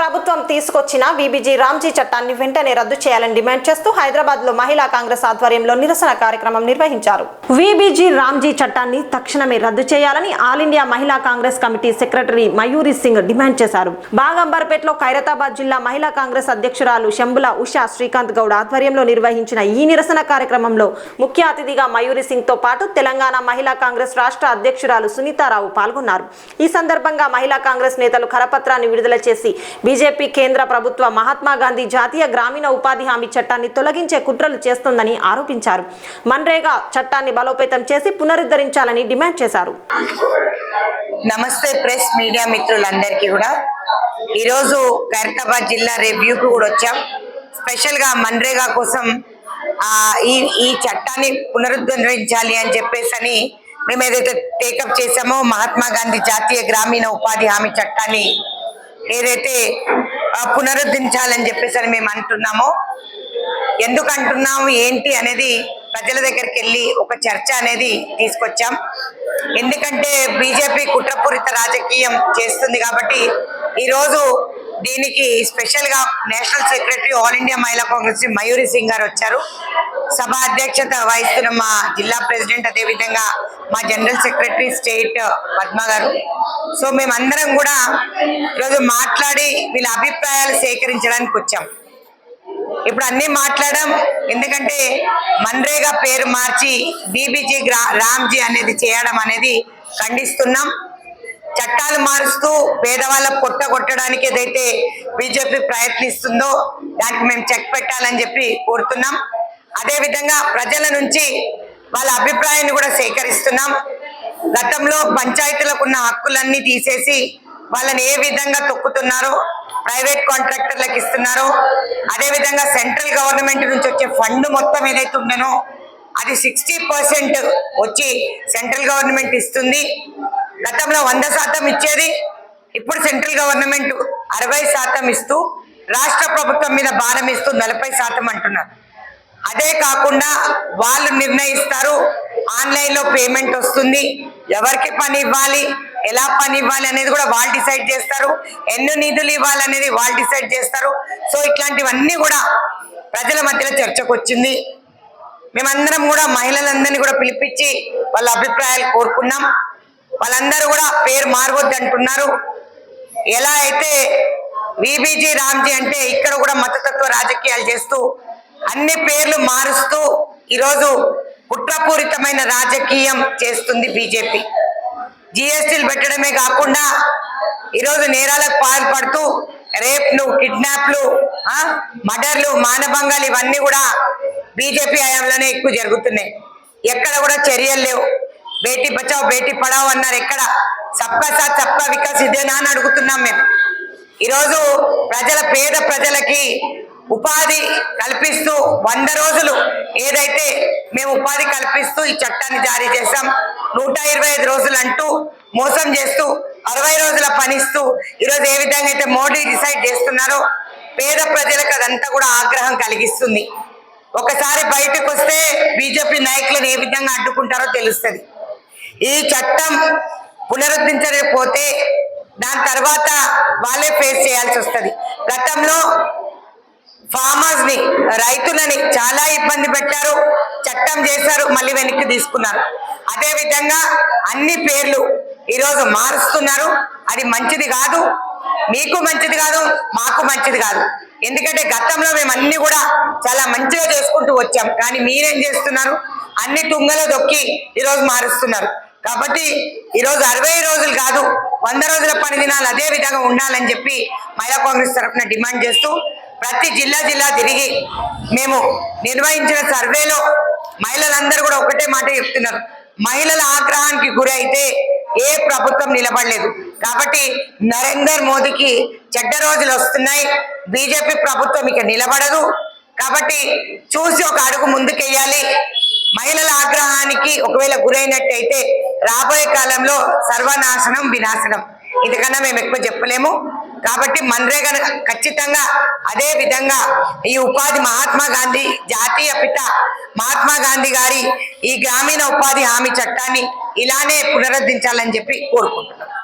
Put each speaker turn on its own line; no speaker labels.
ప్రభుత్వం తీసుకొచ్చిన బీబీజీ రామ్జీ చట్టాన్ని వెంటనే రద్దు చేయాలని డిమాండ్ చేస్తూ హైదరాబాద్లో మహిళా కాంగ్రెస్ ఆధ్వర్యంలో నిరసన కార్యక్రమం నిర్వహించారు. వీబీజీ రామ్జీ చట్టాన్ని తక్షణమే రద్దు చేయాలని all India Mahila Congress committee secretary Mayuri Singh demand చేశారు. బాగంబర్పేటలో ఖైరతాబాద్ జిల్లా మహిళా కాంగ్రెస్ అధ్యక్షురాలు శంబుల ఉషా శ్రీకాంత్ గౌడ్ ఆధ్వర్యంలో నిర్వహించిన ఈ నిరసన కార్యక్రమంలో ముఖ్య అతిథిగా మయూరి సింగ్తో పాటు తెలంగాణ మహిళా కాంగ్రెస్ రాష్ట్ర అధ్యక్షురాలు సునీతారావు పాల్గొన్నారు. ఈ సందర్భంగా మహిళా కాంగ్రెస్ నేతలు కరపత్రాన్ని విడుదల చేసి బీజేపీ కేంద్ర ప్రభుత్వ మహాత్మా గాంధీ జాతీయ గ్రామీణ ఉపాధి హామీ చట్టాన్ని తొలగించే కుట్రలు చేస్తోందని ఆరోపించారు. మన్రేగా చట్టాన్ని బలోపేతం చేసి పునరుద్ధరించాలని డిమాండ్ చేశారు.
నమస్తే ప్రెస్ మీడియా మిత్రులందరికీ కూడా. ఈరోజు ఖైరతాబాద్ జిల్లా రివ్యూకి కూడా వచ్చాం. స్పెషల్గా మన్రేగా కోసం ఈ ఈ చట్టాన్ని పునరుద్ధరించాలి అని చెప్పేసి అని మేము ఏదైతే టేకప్ చేసామో మహాత్మా గాంధీ జాతీయ గ్రామీణ ఉపాధి హామీ చట్టాన్ని ఏదైతే పునరుద్ధరించాలని చెప్పేసి మేము అంటున్నామో ఎందుకు అంటున్నాము ఏంటి అనేది ప్రజల దగ్గరికి వెళ్ళి ఒక చర్చ అనేది తీసుకొచ్చాం. ఎందుకంటే బీజేపీ కుట్రపూరిత రాజకీయం చేస్తుంది కాబట్టి ఈరోజు దీనికి స్పెషల్గా national secretary all India Mahila Congress Mayuri Singh గారు వచ్చారు. సభ అధ్యక్షత వహిస్తున్న మా జిల్లా ప్రెసిడెంట్ అదేవిధంగా మా జనరల్ సెక్రటరీ స్టేట్ పద్మ గారు. సో మేమందరం కూడా ఈరోజు మాట్లాడి వీళ్ళ అభిప్రాయాలు సేకరించడానికి వచ్చాం. ఇప్పుడు అన్నీ మాట్లాడడం ఎందుకంటే మన్రేగా పేరు మార్చి బీబీజీ రామ్జీ అనేది చేయడం అనేది ఖండిస్తున్నాం. చట్టాలు మారుస్తూ పేదవాళ్ళ పొట్ట కొట్టడానికి ఏదైతే బీజేపీ ప్రయత్నిస్తుందో దానికి మేము చెక్ పెట్టాలని చెప్పి కోరుతున్నాం. అదేవిధంగా ప్రజల నుంచి వాళ్ళ అభిప్రాయాన్ని కూడా సేకరిస్తున్నాం. గతంలో పంచాయతీలకు ఉన్న హక్కులన్నీ తీసేసి వాళ్ళని ఏ విధంగా తొక్కుతున్నారో ప్రైవేట్ కాంట్రాక్టర్లకు ఇస్తున్నారో అదే విధంగా సెంట్రల్ గవర్నమెంట్ నుంచి వచ్చే ఫండ్ మొత్తం ఏదైతే ఉండనో అది సిక్స్టీ పర్సెంట్ వచ్చి సెంట్రల్ గవర్నమెంట్ ఇస్తుంది. గతంలో వంద శాతం ఇచ్చేది ఇప్పుడు సెంట్రల్ గవర్నమెంట్ అరవై శాతం ఇస్తూ రాష్ట్ర ప్రభుత్వం మీద భారం ఇస్తూ నలభై శాతం అంటున్నారు. అదే కాకుండా వాళ్ళు నిర్ణయిస్తారు ఆన్లైన్లో పేమెంట్ వస్తుంది ఎవరికి పని ఇవ్వాలి ఎలా పని ఇవ్వాలి అనేది కూడా వాళ్ళు డిసైడ్ చేస్తారు ఎన్ని నిధులు ఇవ్వాలి అనేది వాళ్ళు డిసైడ్ చేస్తారు. సో ఇట్లాంటివన్నీ కూడా ప్రజల మధ్యలో చర్చకు వచ్చింది. మేమందరం కూడా మహిళలందరినీ కూడా పిలిపించి వాళ్ళ అభిప్రాయాలు కోరుకున్నాం. వాళ్ళందరూ కూడా పేరు మారవద్దు అంటున్నారు. ఎలా అయితే విబిజీ రామ్జీ అంటే ఇక్కడ కూడా మతతత్వ రాజకీయాలు చేస్తూ అన్ని పేర్లు మారుస్తూ ఈరోజు కుట్రపూరితమైన రాజకీయం చేస్తుంది బీజేపీ జిఎస్టీలు పెట్టడమే కాకుండా ఈరోజు నేరాలకు పాల్పడుతూ రేప్లు కిడ్నాప్లు మర్డర్లు మానభంగాలు ఇవన్నీ కూడా బీజేపీ హయాంలోనే ఎక్కువ జరుగుతున్నాయి. ఎక్కడ కూడా చర్యలు లేవు. బేటీ బచావ్ బేటీ పడావ్ అన్నారు ఎక్కడ? సబ్కా సాత్ సబ్కా వికాస్ ఇదేనా అని అడుగుతున్నాం మేము. ఈరోజు ప్రజల పేద ప్రజలకి ఉపాధి కల్పిస్తూ వంద రోజులు ఏదైతే మేము ఉపాధి కల్పిస్తూ ఈ చట్టాన్ని జారీ చేశాం నూట ఇరవై ఐదు రోజులు అంటూ మోసం చేస్తూ అరవై రోజుల పనిస్తూ ఈరోజు ఏ విధంగా అయితే మోడీ డిసైడ్ చేస్తున్నారో పేద ప్రజలకు అదంతా కూడా ఆగ్రహం కలిగిస్తుంది. ఒకసారి బయటకు వస్తే బీజేపీ నాయకులను ఏ విధంగా అడ్డుకుంటారో తెలుస్తుంది. ఈ చట్టం పునరుద్ధరించకపోతే దాని తర్వాత వాళ్ళే ఫేస్ చేయాల్సి వస్తుంది. గతంలో ఫార్మర్స్ని రైతులని చాలా ఇబ్బంది పెట్టారు. చట్టం చేశారు మళ్ళీ వెనక్కి తీసుకున్నారు. అదేవిధంగా అన్ని పేర్లు ఈరోజు మారుస్తున్నారు. అది మంచిది కాదు. మీకు మంచిది కాదు మాకు మంచిది కాదు. ఎందుకంటే గతంలో మేము అన్ని కూడా చాలా మంచిగా చేసుకుంటూ వచ్చాం. కానీ మీరేం చేస్తున్నారు? అన్ని తుంగలో దొక్కి ఈరోజు మారుస్తున్నారు. కాబట్టి ఈరోజు అరవై రోజులు కాదు వంద రోజుల పని దినాలు అదే విధంగా ఉండాలని చెప్పి మహిళా కాంగ్రెస్ తరఫున డిమాండ్ చేస్తూ ప్రతి జిల్లా జిల్లా తిరిగి మేము నిర్వహించిన సర్వేలో మహిళలందరూ కూడా ఒకటే మాట చెప్తున్నారు. మహిళల ఆగ్రహానికి గురి ఏ ప్రభుత్వం నిలబడలేదు. కాబట్టి నరేందర్ మోదీకి చెడ్డ రోజులు వస్తున్నాయి. బీజేపీ ప్రభుత్వం ఇక నిలబడదు. కాబట్టి చూసి ఒక అడుగు ముందుకెయ్యాలి. మహిళల ఆగ్రహానికి ఒకవేళ గురైనట్టయితే రాబోయే కాలంలో సర్వనాశనం వినాశనం. ఇంతకన్నా మేము ఎక్కువ చెప్పలేము. కాబట్టి మన్రేగా ఖచ్చితంగా అదే విధంగా ఈ ఉపాధి మహాత్మా గాంధీ జాతీయ పిత మహాత్మా గాంధీ గారి ఈ గ్రామీణ ఉపాధి హామీ చట్టాన్ని ఇలానే పునరుద్ధరించాలని చెప్పి కోరుకుంటున్నాం.